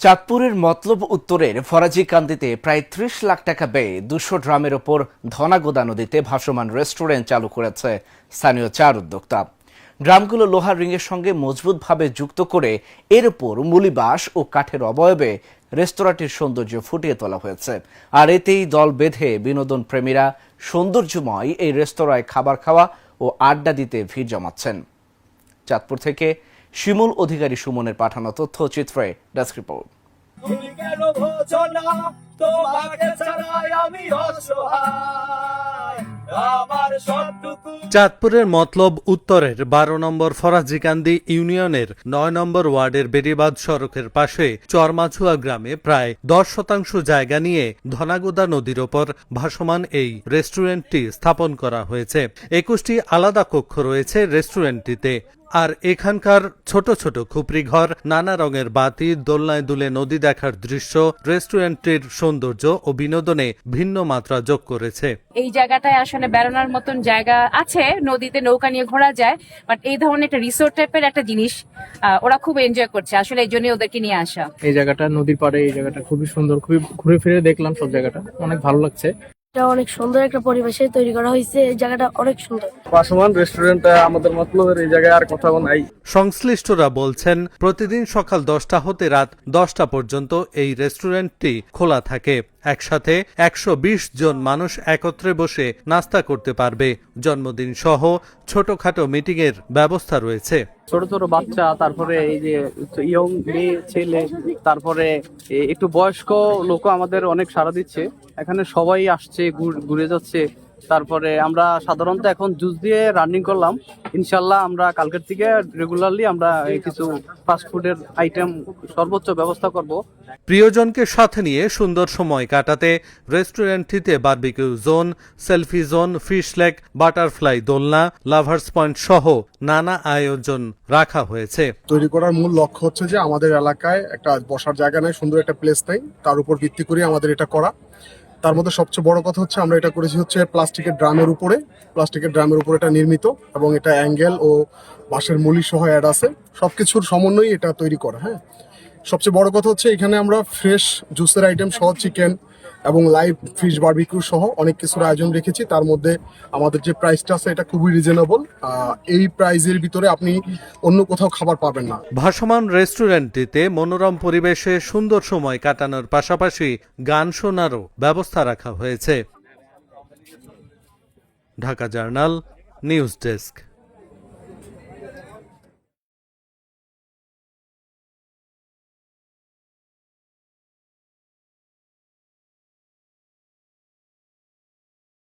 চাঁদপুরের মতলব উত্তরের ফরাজিকান্দিতে প্রায় ত্রিশ লাখ টাকা ব্যয়ে দুশো ড্রামের ওপর ধনাগোদা নদীতে ভাসমান রেস্টুরেন্ট চালু করেছে স্থানীয় চার উদ্যোক্তা। ড্রামগুলো লোহার রিংয়ের সঙ্গে মজবুতভাবে যুক্ত করে এর উপর মুলিবাস ও কাঠের অবয়বে রেস্তোরাঁটির সৌন্দর্য ফুটিয়ে তোলা হয়েছে। আর এতেই দল বেঁধে বিনোদন প্রেমীরা সৌন্দর্যময় এই রেস্তোরাঁয় খাবার খাওয়া ও আড্ডা দিতে ভিড় জমাচ্ছেন। চাঁদপুর থেকে শিমুল অধিকারী সুমনের পাঠানো তথ্যচিত্রে ডেস্ক রিপোর্ট। ছাড়াই আমি অসহায়। চাঁদপুরের মতলব উত্তরের বারো নম্বর ফরাজিকান্দি ইউনিয়নের নয় নম্বর ওয়ার্ডের বেড়িবাদ সড়কের পাশে চরমাছুয়া গ্রামে প্রায় দশ শতাংশ জায়গা নিয়ে ধনাগোদা নদীর ওপর ভাসমান এই রেস্টুরেন্টটি স্থাপন করা হয়েছে। একুশটি আলাদা কক্ষ রয়েছে রেস্টুরেন্টটিতে। আর এখানকার ছোট ছোট ঘর নানা রঙের বাতি, দোলনায় দুলে নদী দেখার দৃশ্য, রেস্টুরেন্টটির সৌন্দর্য ও বিনোদনে ভিন্ন মাত্রা যোগ করেছে। এই জায়গাটায় আসলে বেড়ানোর মতন জায়গা আছে, নদীতে নৌকা নিয়ে ঘোরা যায় বাট এই ধরনের একটা রিসোর্ট টাইপের একটা জিনিস ওরা খুব এনজয় করছে। আসলে এই জন্যই ওদেরকে নিয়ে আসা। এই জায়গাটা, নদীর পাড়ে এই জায়গাটা খুবই সুন্দর, খুবই ঘুরে ফিরে দেখলাম সব জায়গাটা। অনেক ভালো লাগছে। এটা অনেক সুন্দর একটা পরিবেশে তৈরি করা হয়েছে। এই জায়গাটা অনেক সুন্দর। পাশমান রেস্টুরেন্ট আমাদের মতলবের এই জায়গায় আর কোথাও নাই। সংশ্লিষ্টরা বলছেন প্রতিদিন সকাল দশটা হতে রাত দশটা পর্যন্ত এই রেস্টুরেন্টটি খোলা থাকে। একসাথে একশো বিশ জন মানুষ একত্রে বসে নাস্তা করতে পারবে। জন্মদিন সহ ছোটখাটো মিটিং এর ব্যবস্থা রয়েছে। ছোট ছোট বাচ্চা, তারপরে এই যে ইয়ং মেয়ে, ছেলে, তারপরে একটু বয়স্ক লোক আমাদের অনেক সাড়া দিচ্ছে। এখানে সবাই আসছে ঘুরে যাচ্ছে। তারপরে আমরা সাধারণত এখন জুস দিয়ে রানিং করলাম। ইনশাল্লাহ আমরা কালকের থেকে রেগুলারলি আমরা কিছু ফাস্ট ফুডের আইটেম সর্বোচ্চ ব্যবস্থা করব। প্রিয়জনকে সাথে নিয়ে সুন্দর সময় কাটাতে রেস্টুরেন্টটিতে barbecue zone selfie zone fish lake butterfly দোলনা লাভার্স পয়েন্ট সহ নানা আয়োজন রাখা হয়েছে। তৈরি করার মূল লক্ষ্য হচ্ছে যে আমাদের এলাকায় একটা বসার জায়গা নেই সুন্দর একটা প্লেস নেই। তার উপর ভিত্তি করে আমাদের এটা করা। তার মধ্যে সবচেয়ে বড় কথা হচ্ছে আমরা এটা করেছি হচ্ছে প্লাস্টিকের ড্রামের উপরে। প্লাস্টিকের ড্রামের উপরে এটা নির্মিত এবং এটা অ্যাঙ্গেল ও বাঁশের মলি সহ অ্যাড আছে। সব কিছুর সমন্বয়ে এটা তৈরি করা হ্যাঁ। সবচেয়ে বড় কথা হচ্ছে এখানে আমরা ফ্রেশ জুসের আইটেম সহ চিকেন এবং লাইভ ফিশ বারবিকিউ সহ অনেক কিছুর আয়োজন রেখেছি। তার মধ্যে আমাদের যে প্রাইসটা আছে, এটা খুবই রিজনেবল এই প্রাইজের ভিতরে আপনি অন্য কোথাও খাবার পাবেন না। ভাসমান রেস্টুরেন্টটিতে মনোরম পরিবেশে সুন্দর সময় কাটানোর পাশাপাশি গান শোনারও ব্যবস্থা রাখা হয়েছে। Dhaka Journal, news desk.